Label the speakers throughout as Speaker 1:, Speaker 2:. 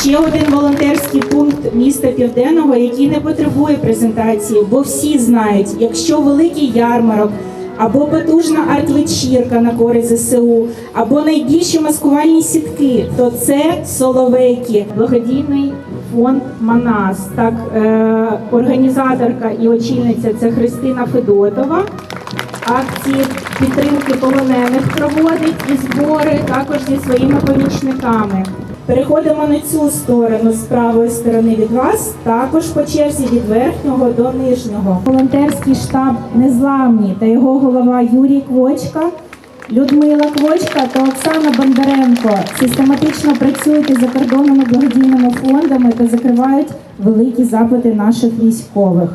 Speaker 1: Ще один волонтерський пункт міста Південного, який не потребує презентації, бо всі знають, якщо великий ярмарок або потужна арт-вечірка на користь ЗСУ, або найбільші маскувальні сітки, то це соловейки, благодійний фонд Манас. Так, е, організаторка і очільниця це Христина Федотова. Акції підтримки полонених проводить і збори також зі своїми помічниками. Переходимо на цю сторону з правої сторони від вас, також по черзі від верхнього до нижнього. Волонтерський штаб Незламні та його голова Юрій Квочка, Людмила Квочка та Оксана Бондаренко систематично працюють із закордонними благодійними фондами та закривають великі запити наших військових.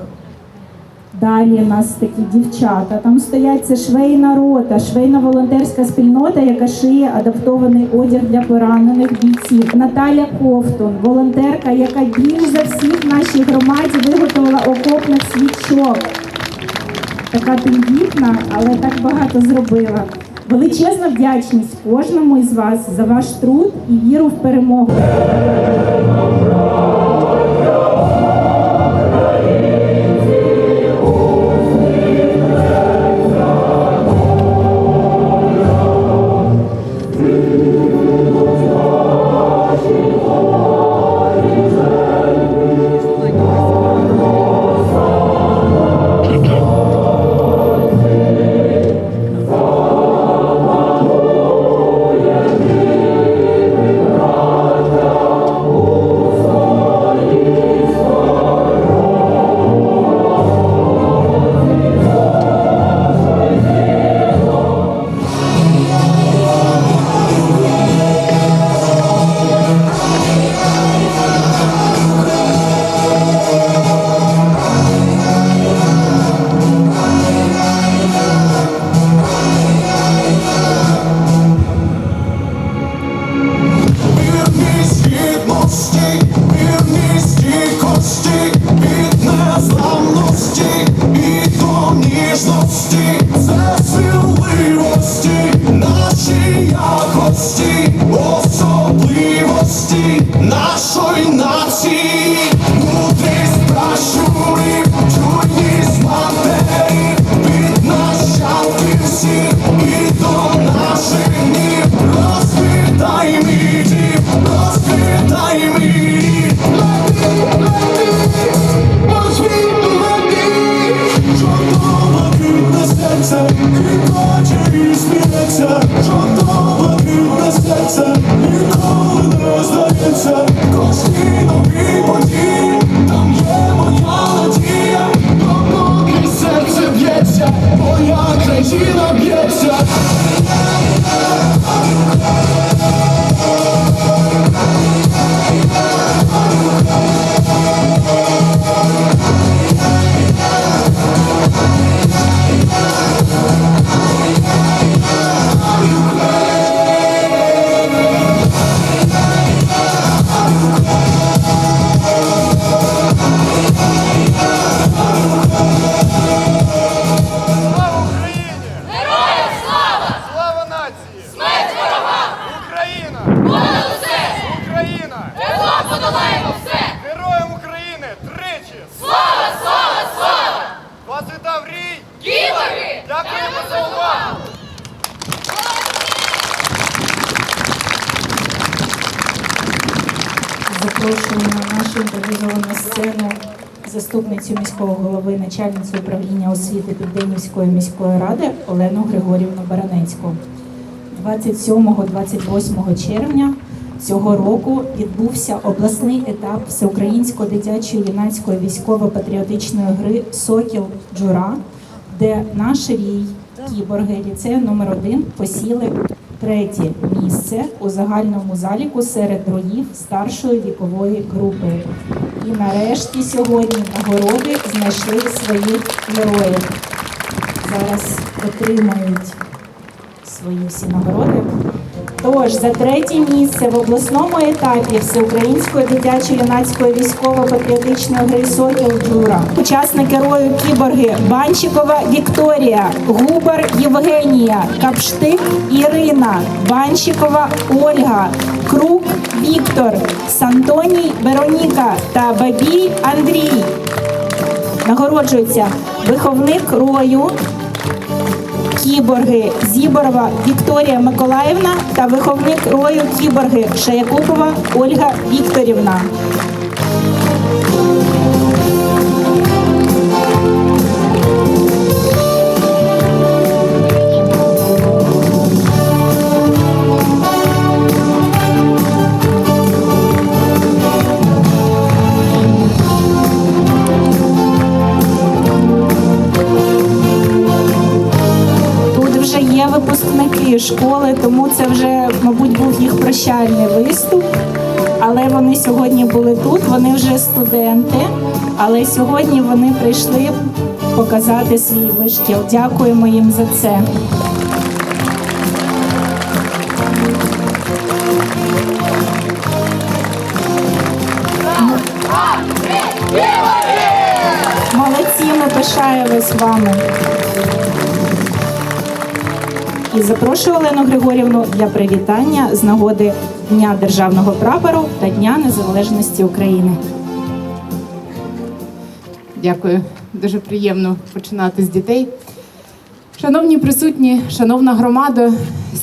Speaker 1: Далі у нас такі дівчата. Там стоять це швейна рота, швейна волонтерська спільнота, яка шиє адаптований одяг для поранених бійців. Наталя Ковтун, волонтерка, яка більш за всіх в нашій громаді виготовила окопних свічок. Така тендітна, але так багато зробила. Величезна вдячність кожному із вас за ваш труд і віру в перемогу.
Speaker 2: До ніжності, це
Speaker 1: заступницю міського голови, начальницю управління освіти Південнівської міської ради Олену Григорівну Баранецьку. 27-28 червня цього року відбувся обласний етап всеукраїнської дитячої юнацької військово-патріотичної гри Сокіл Джура, де наш рій кіборги ліцею номер 1 посіли третє місце у загальному заліку серед роїв старшої вікової групи. І нарешті сьогодні нагороди знайшли своїх героїв. Зараз отримають свої всі нагороди Тож за третє місце в обласному етапі Всеукраїнської дитячо-юнацької військово-патріотичної гри Сокіл Джура. Учасники рою кіборги Банщикова Вікторія, Губар Євгенія, Капштик Ірина, Банщикова Ольга, Крук Віктор, Сантоній Вероніка та Бабій Андрій. Нагороджується виховник рою Кіборги Зіборова Вікторія Миколаївна та виховник рою Кіборги Шаякупова Ольга Вікторівна. Але сьогодні вони прийшли показати свій вишкіл. Дякуємо їм за це. Молодці, ми пишаємось вами. І запрошую Олену Григорівну для привітання з нагоди Дня державного прапору та Дня Незалежності України.
Speaker 3: Дякую. Дуже приємно починати з дітей. Шановні присутні, шановна громада,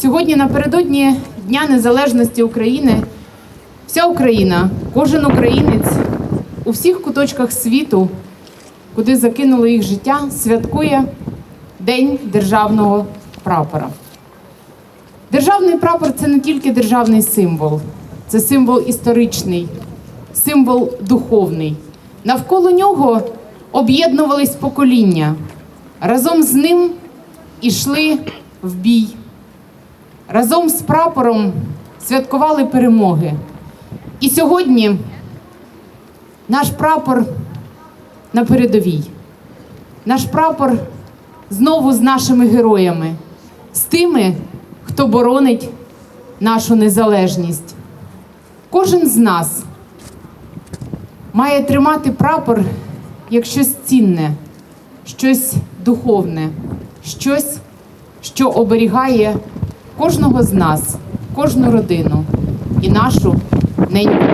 Speaker 3: сьогодні напередодні Дня Незалежності України вся Україна, кожен українець у всіх куточках світу, куди закинуло їх життя, святкує День державного прапора. Державний прапор це не тільки державний символ, це символ історичний, символ духовний. Навколо нього об'єднувались покоління. Разом з ним ішли в бій. Разом з прапором святкували перемоги. І сьогодні наш прапор на передовій. Наш прапор знову з нашими героями, з тими, хто боронить нашу незалежність. Кожен з нас має тримати прапор як щось цінне, щось духовне, щось, що оберігає кожного з нас, кожну родину і нашу неньку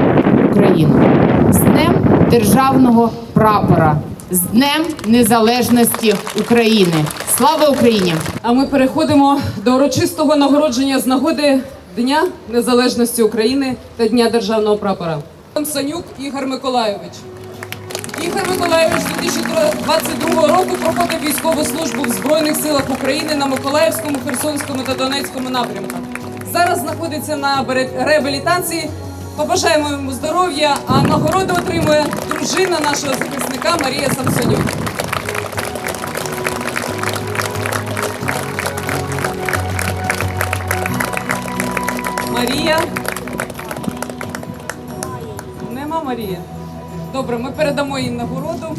Speaker 3: Україну. З Днем державного прапора, з Днем Незалежності України. Слава Україні!
Speaker 4: А ми переходимо до урочистого нагородження з нагоди Дня Незалежності України та Дня Державного прапора. Санюк Ігор Миколайович. Ігор Миколайович 2022 року проходив військову службу в Збройних силах України на Миколаївському, Херсонському та Донецькому напрямках. Зараз знаходиться на реабілітації. Побажаємо йому здоров'я, а нагороду отримує дружина нашого захисника Марія Самсонюк. Марія. Нема Марії. Добре, ми передамо їй нагороду.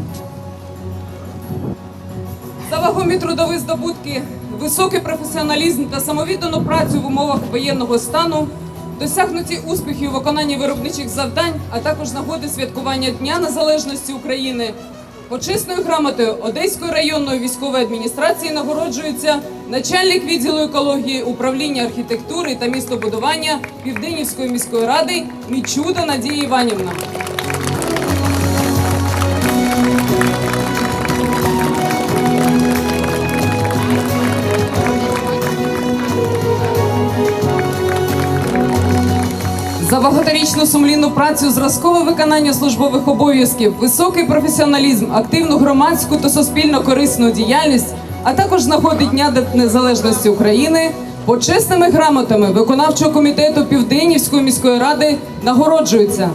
Speaker 4: За вагомі трудові здобутки, високий професіоналізм та самовіддану працю в умовах воєнного стану, досягнуті успіхи у виконанні виробничих завдань, а також нагоди святкування Дня Незалежності України. Почесною грамотою Одеської районної військової адміністрації нагороджується начальник відділу екології управління архітектури та містобудування Південнівської міської ради Мічуда Надія Іванівна. Багаторічну сумлінну працю, зразкове виконання службових обов'язків, високий професіоналізм, активну громадську та суспільно корисну діяльність, а також нагоди Дня Незалежності України почесними грамотами виконавчого комітету Південнівської міської ради нагороджується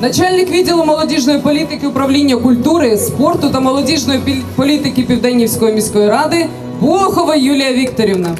Speaker 4: начальник відділу молодіжної політики управління культури, спорту та молодіжної політики Південнівської міської ради Болохова Юлія Вікторівна.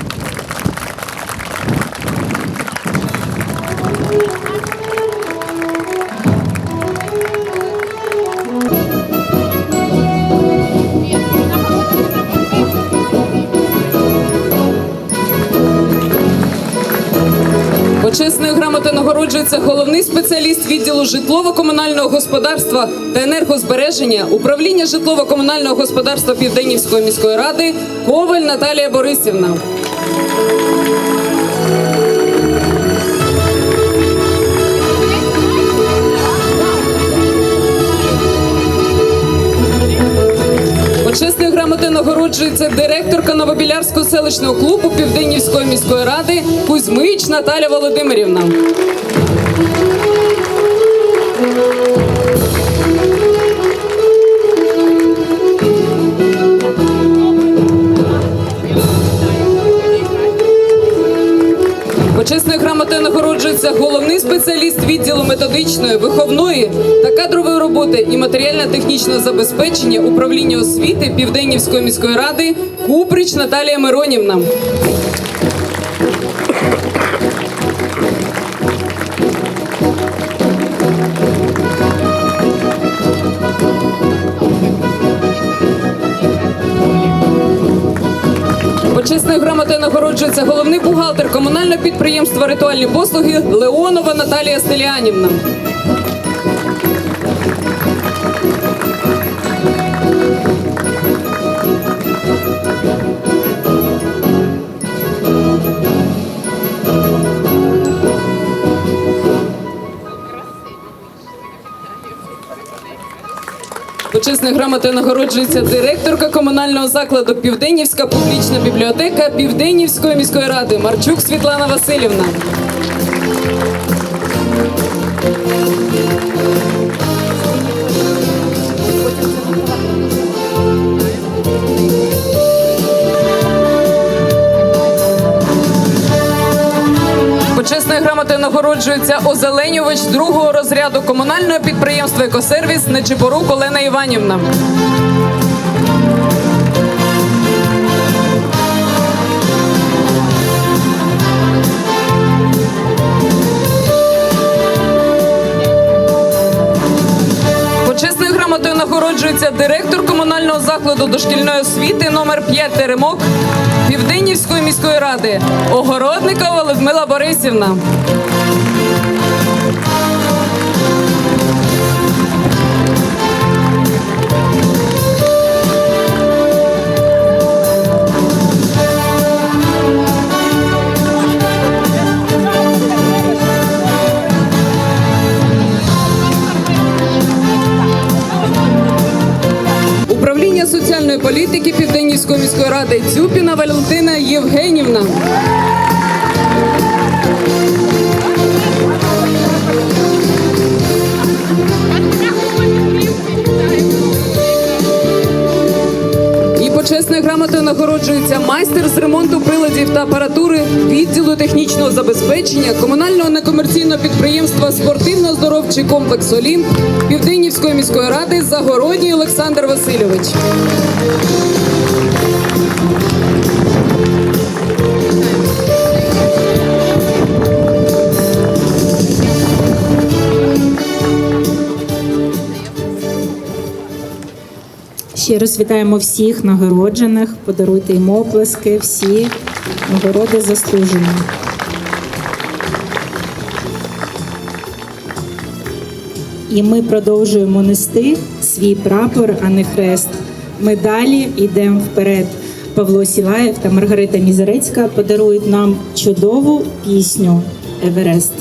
Speaker 4: Почесною грамотою нагороджується головний спеціаліст відділу житлово-комунального господарства та енергозбереження управління житлово-комунального господарства Південнівської міської ради Коваль Наталія Борисівна. Почесною грамотою нагороджується директорка Новобілярського селищного клубу Південнівської міської ради Кузьмич Наталя Володимирівна. Почесною грамотою нагороджується головний спеціаліст відділу методичної, виховної та кадрової роботи і матеріально-технічного забезпечення управління освіти Південнівської міської ради Куприч Наталія Миронівна. Почесною грамотою нагороджується головний бухгалтер комунального підприємства Ритуальні послуги Леонова Наталія Стеліанівна. Почесною грамотою нагороджується директорка комунального закладу Південнівська публічна бібліотека Південнівської міської ради Марчук Світлана Васильівна. Почесною грамотою нагороджується озеленювач другого розряду комунального підприємства Екосервіс Нечипорук Олена Іванівна. Почесною грамотою нагороджується директор комунального закладу дошкільної освіти номер 5 Теремок Південнівської міської ради Огородникова Людмила Борисівна. Південнівської міської ради Цюпіна Валентина Євгенівна. І почесною грамотою нагороджується майстер з ремонту приладів та апаратури відділу технічного забезпечення комунального некомерційного підприємства спортивно-здоровчий комплекс Олімп Південнівської міської ради Загородній Олександр Васильович.
Speaker 1: Ще раз вітаємо всіх нагороджених. Подаруйте їм оплески, всі нагороди заслужені. І ми продовжуємо нести свій прапор, а не хрест. Ми далі йдемо вперед. Павло Сілаєв та Маргарита Мізерецька подарують нам чудову пісню Еверест.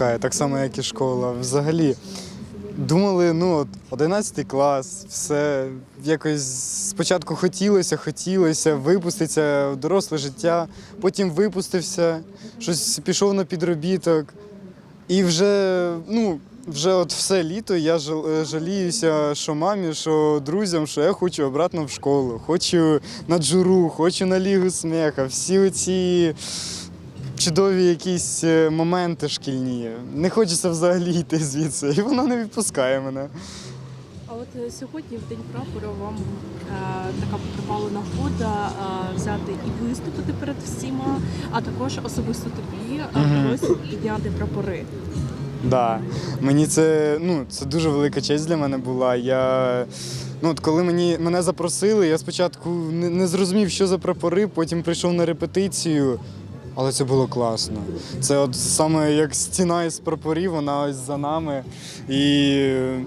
Speaker 5: Не
Speaker 6: так само, як і школа. Взагалі. Думали, ну, от 11 клас, все якось спочатку хотілося, хотілося випуститися в доросле життя, потім випустився, щось пішов на підробіток. І вже, ну, вже от все літо я жаліюся, що мамі, що друзям, що я хочу обратно в школу, хочу на джуру, хочу на лігу сміха. Всі оці чудові якісь е, моменти шкільні. Не хочеться взагалі йти звідси, і вона не відпускає мене.
Speaker 7: А от е, сьогодні, в день прапора, вам е, така потрапила нагода е, взяти і виступити перед всіма, а також особисто тобі е, вдалося підняти прапори.
Speaker 6: Да. Мені це, ну, це дуже велика честь для мене була. Я, ну, от коли мені, мене запросили, я спочатку не, не зрозумів, що за прапори, потім прийшов на репетицію. Але це було класно. Це от саме як стіна із прапорів, вона ось за нами. І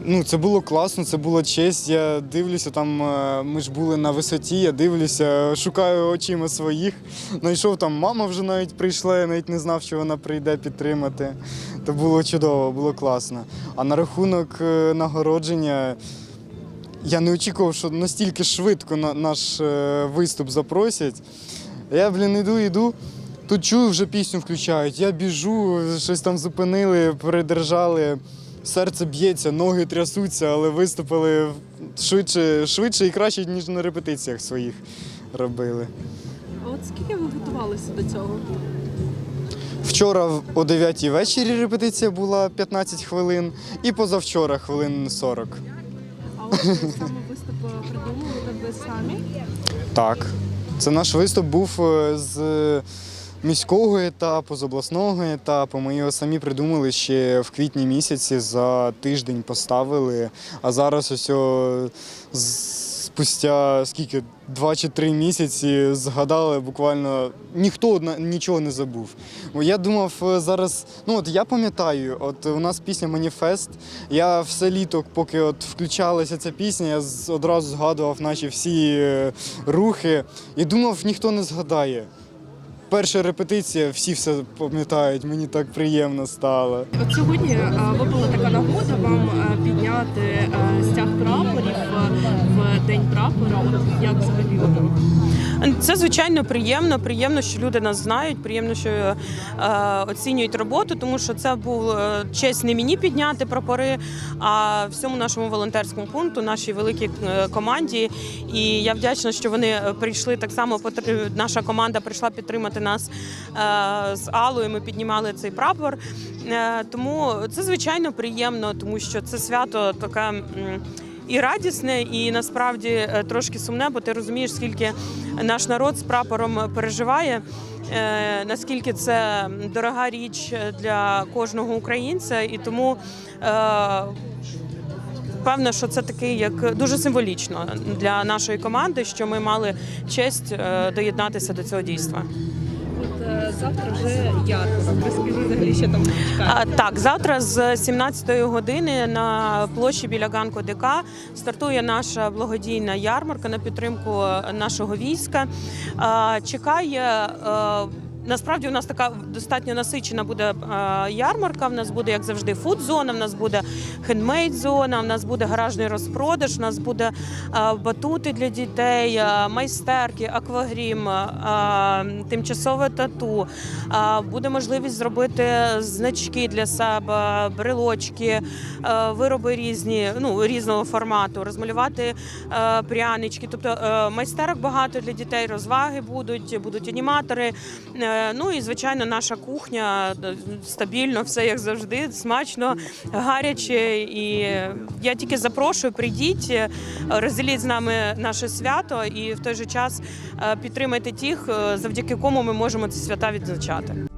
Speaker 6: ну, це було класно, це було честь. Я дивлюся, там е, ми ж були на висоті, я дивлюся, шукаю очима своїх. Знайшов там мама вже навіть прийшла, я навіть не знав, що вона прийде підтримати. То було чудово, було класно. А на рахунок е, нагородження. Я не очікував, що настільки швидко на наш е, виступ запросять. Я, блін, іду, іду. Тут чую, вже пісню включають. Я біжу, щось там зупинили, передержали. Серце б'ється, ноги трясуться, але виступили швидше, швидше і краще, ніж на репетиціях своїх робили.
Speaker 7: А от скільки ви готувалися до цього?
Speaker 6: Вчора о 9 вечорі репетиція була 15 хвилин, і позавчора хвилин 40.
Speaker 7: А от е, саме виступ придумали ви самі?
Speaker 6: Так. Це наш виступ був е, з міського етапу, з обласного етапу. Ми його самі придумали ще в квітні місяці, за тиждень поставили. А зараз ось спустя скільки, два чи три місяці згадали буквально ніхто нічого не забув. Бо я думав е, зараз, ну от я пам'ятаю, от у нас пісня Маніфест. Я все літо, поки от включалася ця пісня, я одразу згадував наші всі е, рухи і думав, ніхто не згадає. Перша репетиція, всі все пам'ятають, мені так приємно стало.
Speaker 7: От сьогодні е, випала така нагода вам е, підняти е, стяг прапорів в день прапора. От як взагалі?
Speaker 8: Це звичайно приємно. Приємно, що люди нас знають. Приємно, що е, оцінюють роботу, тому що це був е, честь не мені підняти прапори, а всьому нашому волонтерському пункту, нашій великій е, команді. І я вдячна, що вони е, прийшли так само. Наша команда прийшла підтримати нас е, з Аллою. Ми піднімали цей прапор. Е, Тому це звичайно приємно, тому що це свято таке. І радісне, і насправді е, трошки сумне, бо ти розумієш, скільки наш народ з прапором переживає, е, наскільки це дорога річ для кожного українця, і тому. е, Певно, що це такий як дуже символічно для нашої команди, що ми мали честь доєднатися до цього дійства.
Speaker 7: Е, завтра вже ярмарок. Розкажи взагалі, що там чекає.
Speaker 8: Так, завтра з 17-ї години на площі біля Ганку ДК стартує наша благодійна ярмарка на підтримку нашого війська. Чекає. Насправді у нас така достатньо насичена буде е, ярмарка. В нас буде, як завжди, фуд-зона, в нас буде хендмейд-зона, в нас буде гаражний розпродаж, в нас буде е, батути для дітей, е, майстерки, аквагрім, тимчасове тату. Буде можливість зробити значки для себе, брелочки, вироби різні, ну різного формату, розмалювати прянички. Тобто майстерок багато для дітей, розваги будуть, будуть аніматори. Е, Ну і звичайно, наша кухня е, стабільно, все як завжди, смачно, гаряче. І я тільки запрошую, прийдіть, е, розділіть з нами наше свято і в той же час підтримайте тих, завдяки кому ми можемо ці свята відзначати.